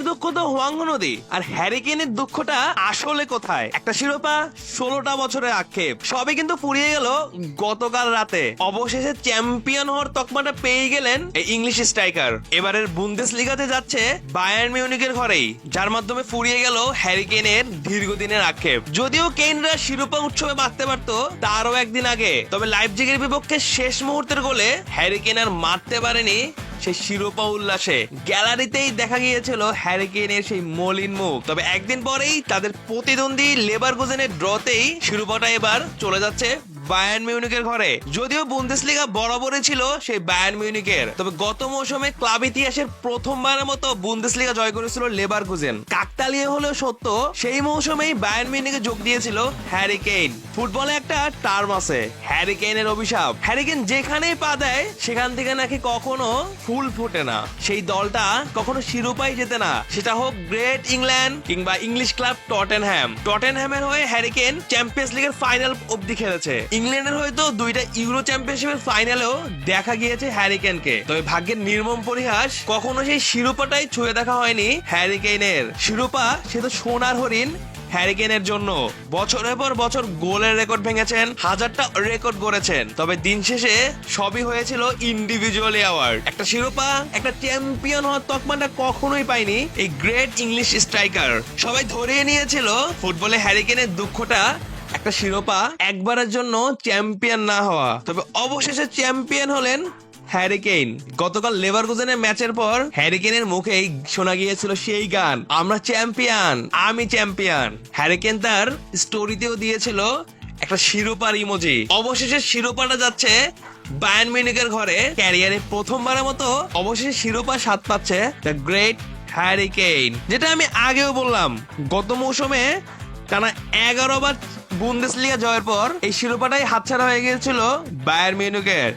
কেনের দুঃখ তো হোয়াঙ্গ নদী। আর হ্যারি কেনের দুঃখটা আসলে কোথায়? একটা শিরোপা, ষোলোটা বছরের আক্ষেপ। সবই কিন্তু ফুরিয়ে গেল গতকাল রাতে। অবশেষে চ্যাম্পিয়ন হওয়ার তকমাটা পেয়ে গেলেন এই ইংলিশ স্ট্রাইকার। এবারের বুন্দেস লিগাতে যাচ্ছে বায়ার্ন মিউনিকের ঘরেই, যার মাধ্যমে ফুরিয়ে গেল হ্যারি কেনের দীর্ঘদিনের আক্ষেপ। যদিও কেনরা শিরোপা উৎসবে বাঁচতে পারতো তারও একদিন আগে, তবে লাইপজিগের বিপক্ষে শেষ মুহূর্তের গোলে হ্যারি কেন আর মারতে পারেনি সেই শিরোপা উল্লাসে গ্যালারিতেই দেখা গিয়েছিল হ্যারিকেনের সেই মলিন মুখ। তবে একদিন পরেই তাদের প্রতিদ্বন্দ্বী লেবার গোজেনের ড্রতেই শিরোপাটা এবার চলে যাচ্ছে বায়ার্ন মিউনিকের ঘরে। যদিও বুন্দেসলিগা বরাবরই ছিল সেই বায়ার্ন মিউনিকের। তবে গত মৌসুমে ক্লাব ইতিহাসের প্রথমবারের মতো বুন্দেসলিগা জয় করেছিল লেবার গুজেন কাকতালিয়ে হলেও সত্য, সেই মৌসুমেই বায়ার্ন মিউনিকে যোগ দিয়েছিল হ্যারি কেইন। ফুটবলে একটা টার্ম আছে, হ্যারি কেইনের অভিশাপ। হ্যারি কেইন যেখানেই পা দেয়, সেখান থেকে নাকি কখনো ফুল ফোটে না। সেই দলটা কখনো শিরোপাই জেতে না। সেটা হোক গ্রেট ইংল্যান্ড কিংবা ইংলিশ ক্লাব টটেনহ্যাম টটেনহ্যামের হয়ে হ্যারিকেন চ্যাম্পিয়ন্স লিগের ফাইনাল অবধি খেলেছে। ইংল্যান্ডের হয়তো দুইটা ইউরো চ্যাম্পিয়নশিপের ফাইনালেও দেখা গিয়েছে হ্যারিকেনকে তবে ভাগ্যের নির্মম পরিহাস, কখনো সেই শিরোপাটাই ছুঁয়ে দেখা হয়নি হ্যারিকেনের শিরোপা, সে তো সোনার হরিণ হ্যারিকেনের জন্য। বছরের পর বছর গোলের রেকর্ড ভেঙেছেন, হাজারটা রেকর্ড গড়েছেন। তবে দিন শেষে সবই হয়েছিল ইন্ডিভিজুয়াল অ্যাওয়ার্ড একটা শিরোপা, একটা চ্যাম্পিয়ন হওয়ার তকমাটা কখনোই পায়নি এই গ্রেট ইংলিশ স্ট্রাইকার সবাই ধরিয়ে নিয়েছিল ফুটবলে হ্যারিকেনের দুঃখটা একটা শিরোপা একবারের জন্য চ্যাম্পিয়ন না হওয়া। তবে অবশেষে চ্যাম্পিয়ন হলেন হ্যারিকেইন গতকাল লেভারকুজেনের ম্যাচের পর হ্যারিকেনের মুখেই শোনা গিয়েছিল সেই গান, আমরা চ্যাম্পিয়ন, আমি চ্যাম্পিয়ন। হ্যারিকেন তার স্টোরিতেও দিয়েছিল একটা শিরোপার ইমোজি। অবশেষে শিরোপাটা যাচ্ছে বায়ার্ন মিউনিকের ঘরে। ক্যারিয়ারে প্রথমবারের মতো অবশেষে শিরোপা স্বাদ পাচ্ছে দ্য গ্রেট হ্যারিকেইন যেটা আমি আগেও বললাম, গত মৌসুমে টানা এগারো বার বুন্দেসলিগা জয়ের পর এই শিরোপাটাই হাতছাড়া হয়ে গিয়েছিল বায়ার মিউনিকের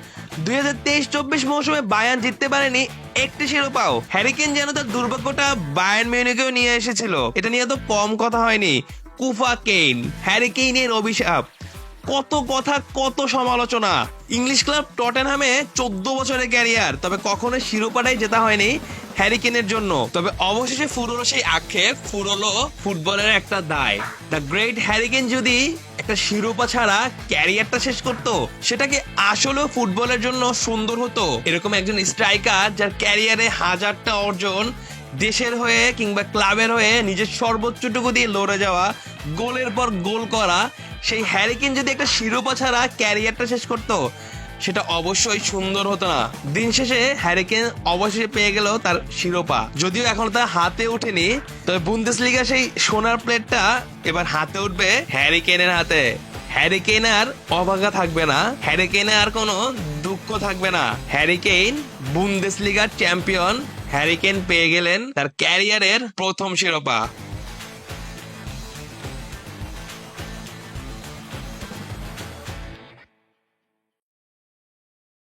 দুই হাজার তেইশ চব্বিশ মৌসুমে বায়ান জিততে পারেনি একটি শিরোপাও। হ্যারিকেন যেন তার দুর্ভাগ্যটা বায়ান মিউনিকেও নিয়ে এসেছিল। এটা নিয়ে তো কম কথা হয়নি। কুফা কেইন হ্যারিকেইনের অভিশাপ। কত কথা, কত সমালোচনা। ইংলিশ ক্লাব টটেনহামে চোদ্দ বছরের ক্যারিয়ার, তবে কখনো শিরোপাটাই জেতা হয়নি হ্যারিকেনের জন্য। তবে অবশেষে ফুরোলো সেই আক্ষেপ, ফুরোলো ফুটবলের একটা দায়। দ্য গ্রেট হ্যারিকেন যদি একটা শিরোপা ছাড়া ক্যারিয়ারটা শেষ করত, সেটাকে আসলেও ফুটবলের জন্য সুন্দর হতো। এরকম একজন স্ট্রাইকার যার ক্যারিয়ারে হাজারটা অর্জন দেশের হয়ে কিংবা ক্লাবের হয়ে নিজের সর্বোচ্চটুকু দিয়ে লড়ে যাওয়া, গোলের পর গোল করা, সেই হ্যারিকেন যদি একটা শিরোপা ছাড়া ক্যারিয়ারটা শেষ করতো, সেটা অবশ্যই সুন্দর হতো না। দিন শেষে হ্যারিকেন অবশেষে পেয়ে গেল তার শিরোপা। যদিও এখন তার হাতে ওঠেনি, তবে বুন্দেসলিগা সেই সোনার প্লেটটা এবার হাতে উঠবে হ্যারিকেনের হাতে। হ্যারিকেন আর অবাগা থাকবে না। হ্যারিকেনে আর কোনো দুঃখ থাকবে না। হ্যারিকেন বুন্দেশ লিগার চ্যাম্পিয়ন। হ্যারিকেন পেয়ে গেলেন তার ক্যারিয়ারের প্রথম শিরোপা।